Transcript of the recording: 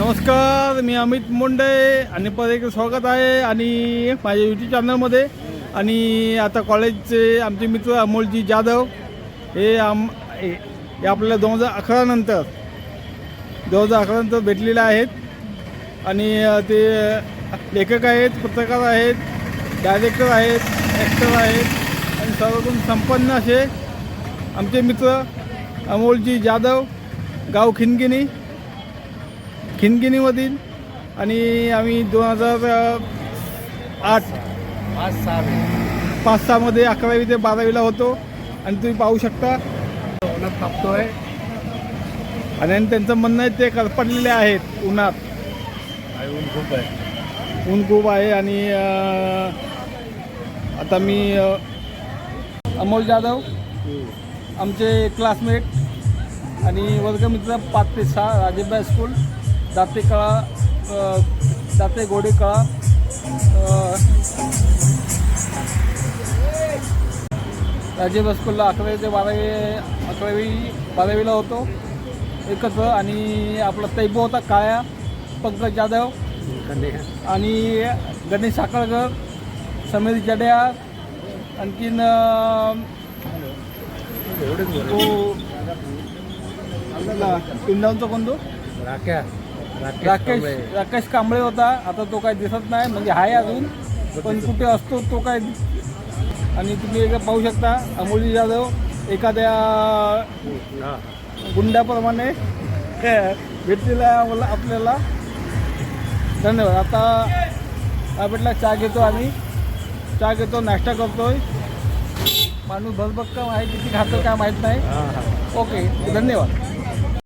नमस्कार मी अमित मुंडे. आणि परत एक स्वागत आहे आणि माझ्या यूट्यूब चॅनलमध्ये आणि आता कॉलेजचे आमचे मित्र अमोलजी जाधव. हे आम हे आपल्याला दोन हजार अकरानंतर दोन हजार अकरा नंतर भेटलेले आहेत. आणि ते लेखक आहेत पत्रकार आहेत डायरेक्टर आहेत ॲक्टर आहेत. आणि सर्वगुण संपन्न असे आमचे मित्र अमोलजी जाधव गाव खिनगिनी. खिनगिनीमधील आणि आम्ही दोन हजार आठ पाच सहा पाच सहामध्ये अकरावी ते बारावीला होतो. आणि तुम्ही पाहू शकता. उन्हात तापतोय आणि त्यांचं म्हणणं आहे ते करपटलेले आहेत उन्हात. ऊन खूप आहे. ऊन खूप आहे आणि आता मी अमोल जाधव आमचे क्लासमेट आणि वर्गमित्र पाच ते सहा राजेबाई स्कूल दाते कळा दाते गोडे कळा अ, राजेबाई स्कूलला अकरावी ते बारावी अकरावी बारावीला होतो. एकत्र आणि आपला तैबो होता काळ्या पंकज जाधव आणि गणेश साखळकर समीर जड्या आणखीन तो पिंडांचा कोण तो? राख्या. राकेश राकेश कांबळे. होता. आता तो काय दिसत नाही म्हणजे आहे अजून पण कुठे असतो तो काय आणि तुम्ही एकदा पाहू शकता अमोलजी जाधव एखाद्या गुंडाप्रमाणे भेटलेला आहे आपल्याला. धन्यवाद. आता भेटला चहा घेतो आम्ही. चहा घेतो नाश्ता करतोय. माणूस भरभक्कम आहे किती खातो काय माहीत नाही. ओके धन्यवाद.